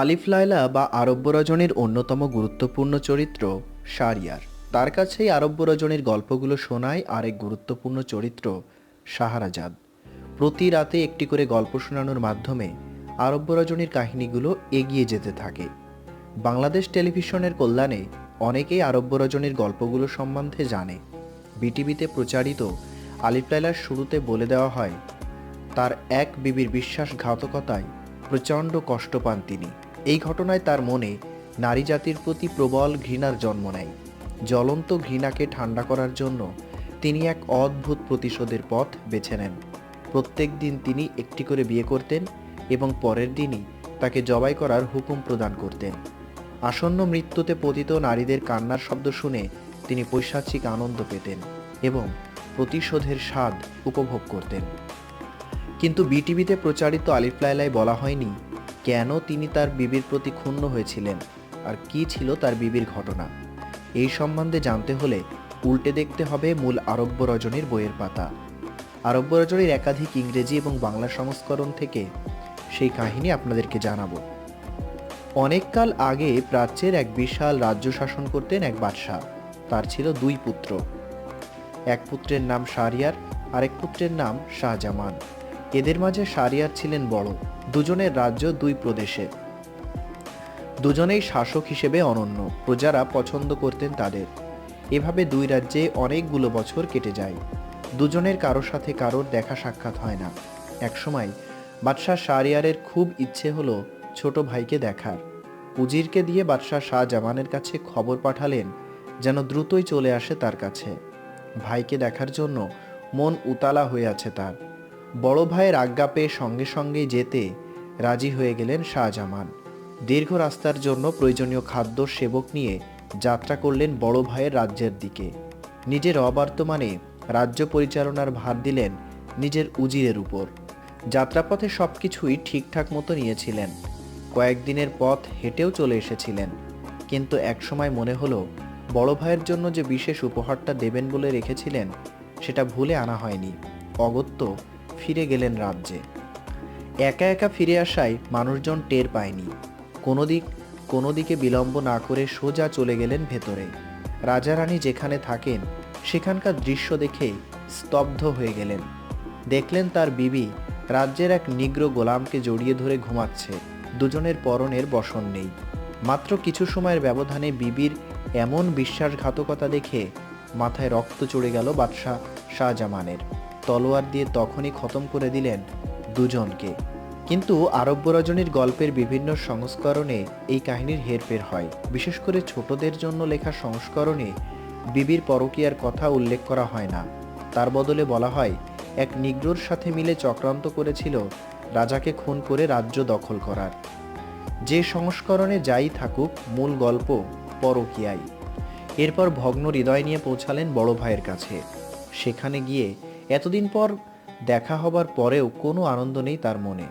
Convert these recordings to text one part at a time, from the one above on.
আলিফ লায়লা বা আরব্য রজনীর অন্যতম গুরুত্বপূর্ণ চরিত্র শারিয়ার তার কাছেই আরব্য রজনীর গল্পগুলো শোনায় আরেক গুরুত্বপূর্ণ চরিত্র সাহারাজাদ প্রতি রাতে একটি করে গল্প শোনানোর মাধ্যমে আরব্য রজনীর কাহিনীগুলো এগিয়ে যেতে থাকে। বাংলাদেশ টেলিভিশনের কল্যাণে অনেকেই আরব্য রজনীর গল্পগুলো সম্বন্ধে জানে। বিটিভিতে প্রচারিত আলিফ লায়লার শুরুতে বলে দেওয়া হয়, তার এক বিবির বিশ্বাসঘাতকতায় প্রচণ্ড কষ্ট পান তিনি। এই ঘটনায় তার মনে নারী জাতির প্রতি প্রবল ঘৃণার জন্ম নেয়। জ্বলন্ত ঘৃণাকে ঠান্ডা করার জন্য তিনি এক অদ্ভুত প্রতিশোধের পথ বেছে নেন। প্রত্যেক দিন তিনি একটি করে বিয়ে করতেন এবং পরের দিনই তাকে জবাই করার হুকুম প্রদান করতেন। আসন্ন মৃত্যুতে পতিত নারীদের কান্নার শব্দ শুনে তিনি পৈশাচিক আনন্দ পেতেন এবং প্রতিশোধের স্বাদ উপভোগ করতেন। কিন্তু বিটিভিতে প্রচারিত আলিফ লায়লায় বলা হয়নি কেন তিনি তার বিবির প্রতি ক্ষুণ্ণ হয়েছিলেন? আর কি ছিল তার বিবির ঘটনা? এই সম্বন্ধে জানতে হলে উল্টে দেখতে হবে মূল আরব্য রজনীর বইয়ের পাতা। আরব্য রজনীর একাধিক ইংরেজি এবং বাংলা সংস্করণ থেকে সেই কাহিনী আপনাদেরকে জানাব। অনেককাল আগে প্রাচ্যের এক বিশাল রাজ্য শাসন করতেন এক বাদশাহ। তার ছিল দুই পুত্র। এক পুত্রের নাম শাহরিয়ার আরেক পুত্রের নাম শাহজামান। এদের মাঝে শারিয়ার ছিলেন বড়। দুজনের রাজ্য দুই প্রদেশে। দুজনেই শাসক হিসেবে অনন্য, প্রজারা পছন্দ করতেন তাদের। এভাবে দুই রাজ্যে অনেকগুলো বছর কেটে যায়। দুজনের কারও সাথে কারোর দেখা সাক্ষাৎ হয় না। একসময় বাদশাহ শাহরিয়ারের খুব ইচ্ছে হলো ছোট ভাইকে দেখার। উজিরকে দিয়ে বাদশাহ শাহ জামানের কাছে খবর পাঠালেন যেন দ্রুতই চলে আসে তার কাছে। ভাইকে দেখার জন্য মন উতালা হয়ে আছে তার। বড় ভাইয়ের আজ্ঞা পেয়ে সঙ্গে সঙ্গে যেতে রাজি হয়ে গেলেন শাহজামান। দীর্ঘ রাস্তার জন্য প্রয়োজনীয় খাদ্য, সেবক নিয়ে যাত্রা করলেন বড় ভাইয়ের রাজ্যের দিকে। নিজের অবর্তমানে রাজ্য পরিচালনার ভার দিলেন নিজের উজিরের উপর। যাত্রাপথে সব কিছুই ঠিকঠাক মতো নিয়েছিলেন। কয়েকদিনের পথ হেঁটেও চলে এসেছিলেন। কিন্তু একসময় মনে হলো, বড় ভাইয়ের জন্য যে বিশেষ উপহারটা দেবেন বলে রেখেছিলেন, সেটা ভুলে আনা হয়নি। অগত্য ফিরে গেলেন রাজ্যে। একা একা ফিরে আসায় মানুষজন টের পায়নি। কোনো দিক, কোনো দিকে বিলম্ব না করে সোজা চলে গেলেন ভেতরে। রাজা রানী যেখানে থাকেন, সেখানকার দৃশ্য দেখে স্তব্ধ হয়ে গেলেন। দেখলেন তার বিবি রাজ্যের এক নিগ্র গোলামকে জড়িয়ে ধরে ঘুমাচ্ছে। দুজনের পরনের বসন নেই। মাত্র কিছু সময়ের ব্যবধানে বিবির এমন বিশ্বাসঘাতকতা দেখে মাথায় রক্ত চড়ে গেল বাদশাহ শাহজামানের। তলোয়ার দিয়ে তখনই খতম করে দিলেন দুজনকে। কিন্তু আরব্য রজনীর গল্পের বিভিন্ন সংস্করণে এই কাহিনীর হেরফের হয়। বিশেষ করে ছোটদের জন্য লেখা সংস্করণে বিবির পরকীয়ার কথা উল্লেখ করা হয় না। তার বদলে বলা হয়, এক নিগ্রোর সাথে মিলে চক্রান্ত করেছিল রাজাকে খুন করে রাজ্য দখল করার। যে সংস্করণে যাই থাকুক, মূল গল্প পরকীয়াই। এরপর ভগ্ন হৃদয় নিয়ে পৌঁছালেন বড় ভাইয়ের কাছে। সেখানে গিয়ে এতদিন পর দেখা হবার পরেও কোনো আনন্দ নেই তার মনে।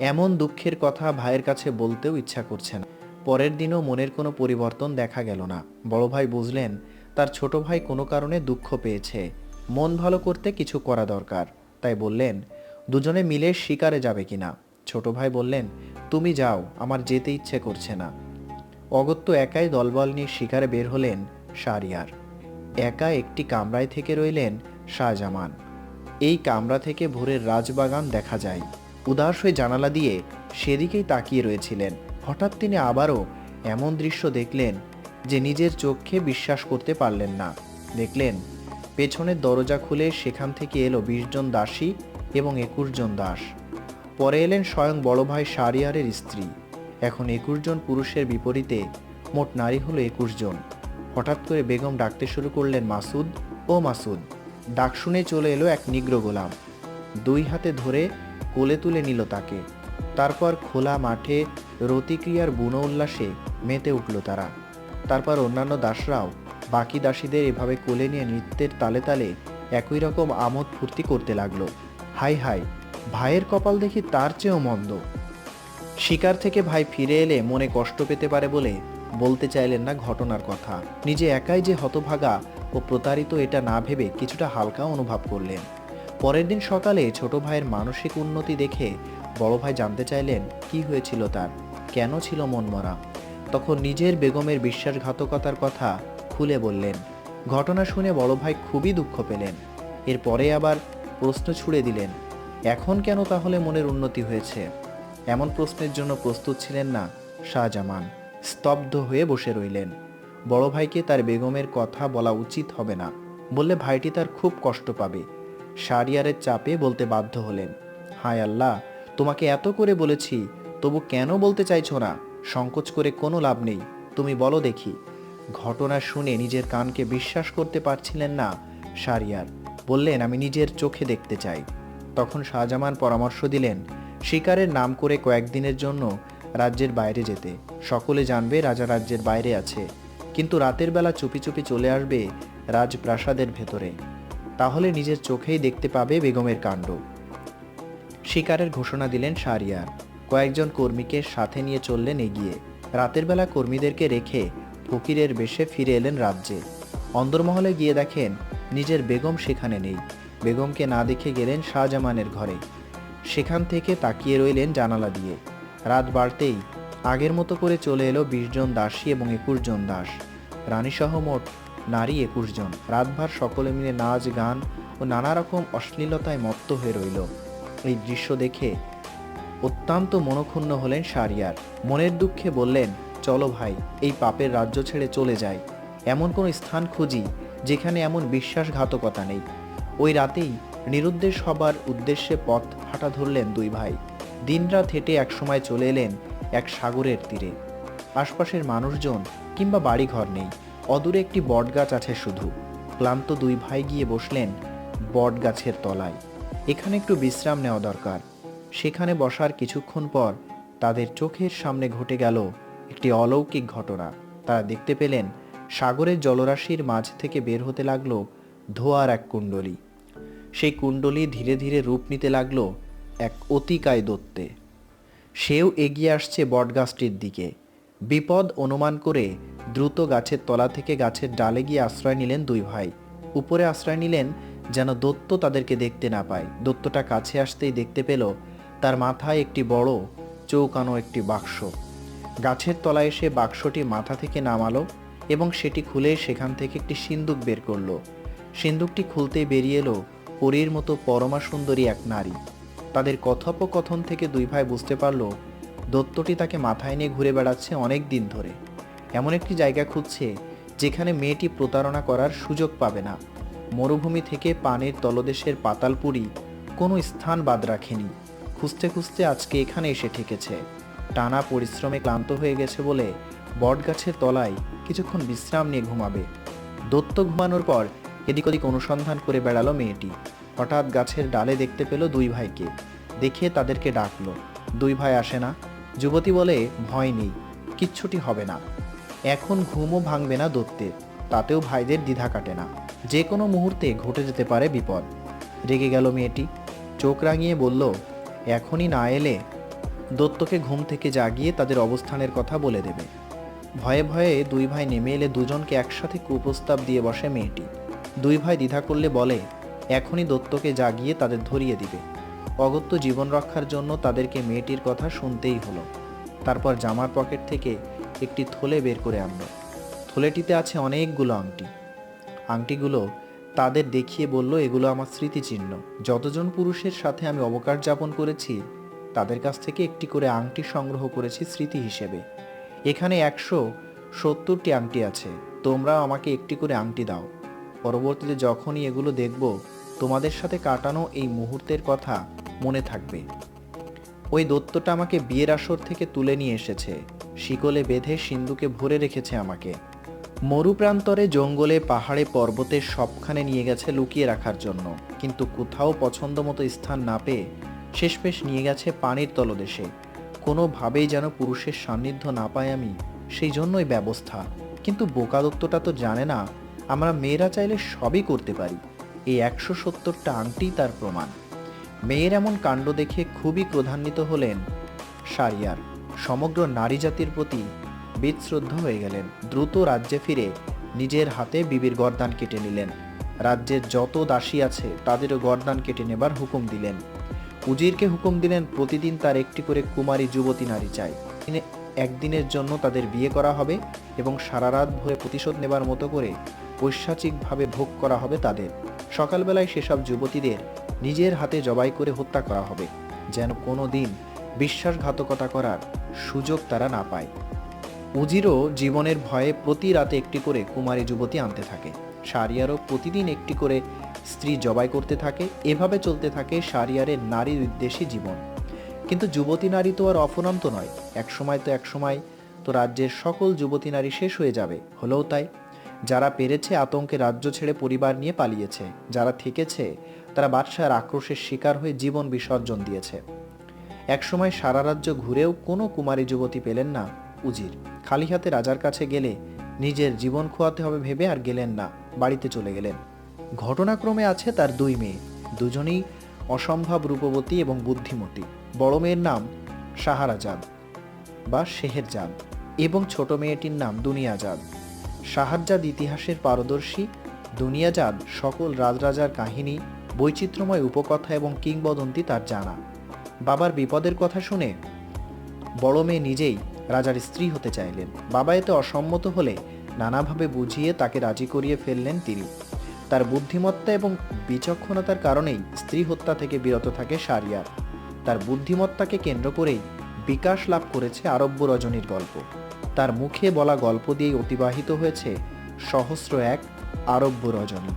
এমন দুঃখের কথা ভাইয়ের কাছে বলতেও ইচ্ছা করছে না। পরের দিনও মনের কোনো পরিবর্তন দেখা গেল না। বড় ভাই বুঝলেন, তার ছোট ভাই কোনো কারণে দুঃখ পেয়েছে। মন ভালো করতে কিছু করা দরকার। তাই বললেন, দুজনে মিলে শিকারে যাবে কিনা? ছোট ভাই বললেন, তুমি যাও, আমার যেতে ইচ্ছে করছে না। অগত্য একাই দলবল নিয়ে শিকারে বের হলেন শারিয়ার একা একটি কামরায় থেকে রইলেন শাহজামান। এই কামরা থেকে ভোরের রাজবাগান দেখা যায়। উদাস হয়ে জানালা দিয়ে সেদিকেই তাকিয়ে রয়েছিলেন। হঠাৎ তিনি আবারও এমন দৃশ্য দেখলেন যে নিজের চোখে বিশ্বাস করতে পারলেন না। দেখলেন, পেছনের দরজা খুলে সেখান থেকে এলো বিশ জন দাসী এবং একুশ জন দাস। পরে এলেন স্বয়ং বড় ভাই শারিয়ারের স্ত্রী। এখন একুশ জন পুরুষের বিপরীতে মোট নারী হলো একুশ জন। হঠাৎ করে বেগম ডাকতে শুরু করলেন মাসুদ ও মাসুদ। ডাক শুনে চলে এলো এক নিগ্র গোলাম। দুই হাতে ধরে কোলে তুলে নিল তাকে। তারপর খোলা মাঠে রতিক্রিয়ার বুনো উল্লাসে মেতে উঠল তারা। তারপর অন্যান্য দাসরাও, বাকি দাসীদের এভাবে কোলে নিয়ে নৃত্যের তালে তালে একই রকম আমোদ ফুর্তি করতে লাগল। হাই হাই ভাইয়ের কপাল দেখি তার চেয়েও মন্দ। শিকার থেকে ভাই ফিরে এলে মনে কষ্ট পেতে পারে বলে বলতে চাইলেন না ঘটনার কথা। নিজে একাই যে হতভাগা ও প্রতারিত এটা না ভেবে কিছুটা হালকা অনুভব করলেন। পরের দিন সকালে ছোট ভাইয়ের মানসিক উন্নতি দেখে বড় ভাই জানতে চাইলেন, কি হয়েছিল তার? কেন ছিল মনমরা তখন নিজের বেগমের বিশ্বাসঘাতকতার কথা খুলে বললেন। ঘটনা শুনে বড় ভাই খুবই দুঃখ পেলেন। এরপরে আবার প্রশ্ন ছুড়ে দিলেন, এখন কেন তাহলে মনের উন্নতি হয়েছে? এমন প্রশ্নের জন্য প্রস্তুত ছিলেন না শাহজামান। স্তব্ধ হয়ে বসে রইলেন। বড় ভাইকে তার বেগমের কথা বলা উচিত হবে না। বললে ভাইটি তার খুব কষ্ট পাবে। শারিয়ারের চাপে বলতে বাধ্য হলেন, হায় আল্লাহ, তোমাকে এত করে বলেছি, তবু কেন বলতে চাইছো না? সংকোচ করে কোনো লাভ নেই। তুমি বলো দেখি। ঘটনা শুনে নিজের কানকে বিশ্বাস করতে পারছিলেন না শারিয়ার বললেন, আমি নিজের চোখে দেখতে চাই। তখন শাহজামান পরামর্শ দিলেন, শিকারের নাম করে কয়েকদিনের জন্য রাজ্যের বাইরে যেতে। সকলে জানবে রাজা রাজ্যের বাইরে আছে। কিন্তু রাতের বেলা চুপি চুপি চলে আসবে রাজপ্রাসাদের ভেতরে। তাহলে নিজের চোখেই দেখতে পাবে বেগমের কাণ্ড। শিকারের ঘোষণা দিলেন শাহরিয়ার কয়েকজন কর্মীকে সাথে নিয়ে চললেন এগিয়ে। রাতের বেলা কর্মীদেরকে রেখে ফকিরের বেশে ফিরে এলেন রাজ্যে। অন্দরমহলে গিয়ে দেখেন নিজের বেগম সেখানে নেই। বেগমকে না দেখে গেলেন শাহজামানের ঘরে। সেখান থেকে তাকিয়ে রইলেন জানালা দিয়ে। রাত বাড়তেই আগের মতো করে চলে এলো বিশ জন দাসী এবং একুশ জন দাস। রানীসহ মোট নারী একুশ জন। রাতভর সকলে মিলে নাচ, গান ও নানা রকম অশ্লীলতায় মত্ত হয়ে রইল। এই দৃশ্য দেখে অত্যন্ত মনক্ষুণ্ণ হলেন শারিয়ার মনের দুঃখে বললেন, চলো ভাই, এই পাপের রাজ্য ছেড়ে চলে যাই। এমন কোনো স্থান খুঁজি যেখানে এমন বিশ্বাসঘাতকতা নেই। ওই রাতেই নিরুদ্দেশ হবার উদ্দেশ্যে পথ হাঁটা ধরলেন দুই ভাই। দিনরাত হেঁটে একসময় চলে এলেন এক সাগরের তীরে। আশপাশের মানুষজন কিংবা বাড়িঘর নেই। অদূরে একটি বটগাছ আছে শুধু। ক্লান্ত দুই ভাই গিয়ে বসলেন বটগাছের তলায়। এখানে একটু বিশ্রাম নেওয়া দরকার। সেখানে বসার কিছুক্ষণ পর তাদের চোখের সামনে ঘটে গেল একটি অলৌকিক ঘটনা। তারা দেখতে পেলেন সাগরের জলরাশির মাঝ থেকে বের হতে লাগল ধোয়ার এক কুণ্ডলী। সেই কুণ্ডলী ধীরে ধীরে রূপ নিতে লাগল এক অতিকায় দত্তে। সেও এগিয়ে আসছে বটগাছটির দিকে। বিপদ অনুমান করে দ্রুত গাছের তলা থেকে গাছের ডালে গিয়ে আশ্রয় নিলেন দুই ভাই। উপরে আশ্রয় নিলেন যেন দত্ত তাদেরকে দেখতে না পায়। দত্তটা কাছে আসতেই দেখতে পেল তার মাথায় একটি বড়, চৌকানো একটি বাক্স। গাছের তলায় এসে বাক্সটি মাথা থেকে নামালো এবং সেটি খুলে সেখান থেকে একটি সিন্দুক বের করল। সিন্দুকটি খুলতে বেরিয়ে এলো পরীর মতো পরমা সুন্দরী এক নারী। তাদের কথোপকথন থেকে দুই ভাই বুঝতে পারল, দত্তটি তাকে মাথায় নিয়ে ঘুরে বেড়াচ্ছে অনেক দিন ধরে। এমন একটি জায়গা খুঁজছে যেখানে মেয়েটি প্রতারণা করার সুযোগ পাবে না। মরুভূমি থেকে পানের তলদেশের পাতালপুরি কোনো স্থান বাদ রাখেনি। খুঁজতে খুঁজতে আজকে এখানে এসে ঠেকেছে। টানা পরিশ্রমে ক্লান্ত হয়ে গেছে বলে বটগাছের তলায় কিছুক্ষণ বিশ্রাম নিয়ে ঘুমাবে। দত্ত ঘুমানোর পর এদিক ওদিক অনুসন্ধান করে বেড়ালো মেয়েটি। হঠাৎ গাছের ডালে দেখতে পেল দুই ভাইকে। দেখে তাদেরকে ডাকলো, দুই ভাই আসে না? যুবতী বলে, ভয় নেই, কিচ্ছুটি হবে না। এখন ঘুমও ভাঙবে না দত্তের তাতেও ভাইদের দ্বিধা কাটে না। যে কোনো মুহূর্তে ঘটে যেতে পারে বিপদ। রেগে গেল মেয়েটি, চোখ রাঙিয়ে বলল, এখনই না এলে? দত্তকে ঘুম থেকে জাগিয়ে তাদের অবস্থানের কথা বলে দেবে। ভয়ে ভয়ে দুই ভাই নেমে এলে দুজনকে একসাথে কুপ্রস্তাব দিয়ে বসে মেয়েটি। দুই ভাই দ্বিধা করলে বলে এখনই দত্তকে জাগিয়ে তাদের ধরিয়ে দিবে। অগত্য জীবন রক্ষার জন্য তাদেরকে মেয়েটির কথা শুনতেই হলো। তারপর জামার পকেট থেকে একটি থলে বের করে আনলো। থলেটিতে আছে অনেকগুলো আংটি। আংটিগুলো তাদের দেখিয়ে বলল, এগুলো আমার স্মৃতিচিহ্ন। যতজন পুরুষের সাথে আমি অবকাশ যাপন করেছি, তাদের কাছ থেকে একটি করে আংটি সংগ্রহ করেছি স্মৃতি হিসেবে। এখানে একশো সত্তরটি আংটি আছে। তোমরা আমাকে একটি করে আংটি দাও। পরবর্তীতে যখনই এগুলো দেখব, তোমাদের সাথে কাটানো এই মুহূর্তের কথা মনে থাকবে। ওই দত্তটা আমাকে বিয়ের আসর থেকে তুলে নিয়ে এসেছে। শিকলে বেঁধে সিন্ধুকে ভরে রেখেছে আমাকে। মরুপ্রান্তরে জঙ্গলে, পাহাড়ে পর্বতের সবখানে নিয়ে গেছে লুকিয়ে রাখার জন্য। কিন্তু কোথাও পছন্দ মতো স্থান না পেয়ে শেষমেশ নিয়ে গেছে পানির তলদেশে। কোনোভাবেই যেন পুরুষের সান্নিধ্য না পাই আমি সেই জন্যই ব্যবস্থা। কিন্তু বোকা দত্তটা তো জানে না আমরা মেয়েরা চাইলে সবই করতে পারি। এই একশো সত্তরটা আংটি তার প্রমাণ। মেয়ের এমন কাণ্ড দেখে খুবই ক্রধান্বিত হলেন সারিয়ার। সমগ্র নারী জাতির প্রতি বিশ্রদ্ধ হয়ে গেলেন। দ্রুত রাজ্যে ফিরে নিজের হাতে বিবির গর্দান কেটে নিলেন। রাজ্যের যত দাসী আছে তাদেরও গরদান কেটে নেবার হুকুম দিলেন। উজিরকে হুকুম দিলেন, প্রতিদিন তার একটি করে কুমারী যুবতী নারী চাই। একদিনের জন্য তাদের বিয়ে করা হবে এবং সারা রাত ভরে প্রতিশোধ নেবার মতো করে পৈশাচিকভাবে ভোগ করা হবে তাদের। সকালবেলায় সেসব যুবতীদের নিজের হাতে জবাই করে হত্যা করা হবে, যেন কোনো দিন বিশ্বাসঘাতকতা করার সুযোগ তারা না পায়। উজিরও জীবনের ভয়ে প্রতি রাতে একটি করে কুমারী যুবতী আনতে থাকে। সারিয়ারও প্রতিদিন একটি করে স্ত্রী জবাই করতে থাকে, এভাবে চলতে থাকে সারিয়ারের নারী বিদ্বেষী জীবন। কিন্তু যুবতী নারী তো আর অফুরন্ত নয়, একসময় তো একসময় তো রাজ্যের সকল যুবতী নারী শেষ হয়ে যাবে, হলেও তাই যারা পেরেছে আতঙ্কে রাজ্য ছেড়ে পরিবার নিয়ে পালিয়েছে, যারা থেকেছে, তারা বাদশার আক্রোশের শিকার হয়ে জীবন বিসর্জন দিয়েছে। একসময় সারা রাজ্য ঘুরেও কোনো কুমারী যুবতী পেলেন না উজির। খালি হাতে রাজার কাছে গেলে নিজের জীবন খোয়াতে হবে ভেবে আর গেলেন না, বাড়িতে চলে গেলেন। ঘটনাক্রমে আছে তার দুই মেয়ে, দুজনেই অসম্ভব রূপবতী এবং বুদ্ধিমতী। বড় মেয়ের নাম সাহারাজাদ বা শেহেরজাদ এবং ছোট মেয়েটির নাম দুনিয়াজাদ। সাহারজাদ ইতিহাসের পারদর্শী দুনিয়াজাদ সকল রাজরাজার কাহিনী, বৈচিত্র্যময় উপকথা এবং কিংবদন্তি তার জানা। বাবার বিপদের কথা শুনে বড় মেয়ে নিজেই রাজার স্ত্রী হতে চাইলেন। বাবা এতে অসম্মত হলে নানাভাবে বুঝিয়ে তাকে রাজি করিয়ে ফেললেন তিনি। তার বুদ্ধিমত্তা এবং বিচক্ষণতার কারণেই স্ত্রী হত্যা থেকে বিরত থাকে সারিয়ার। তার বুদ্ধিমত্তাকে কেন্দ্র করেই বিকাশ লাভ করেছে আরব্য রজনীর গল্প। তার মুখে বলা গল্প দিয়েই অতিবাহিত হয়েছে সহস্র এক আরব্য রজনী।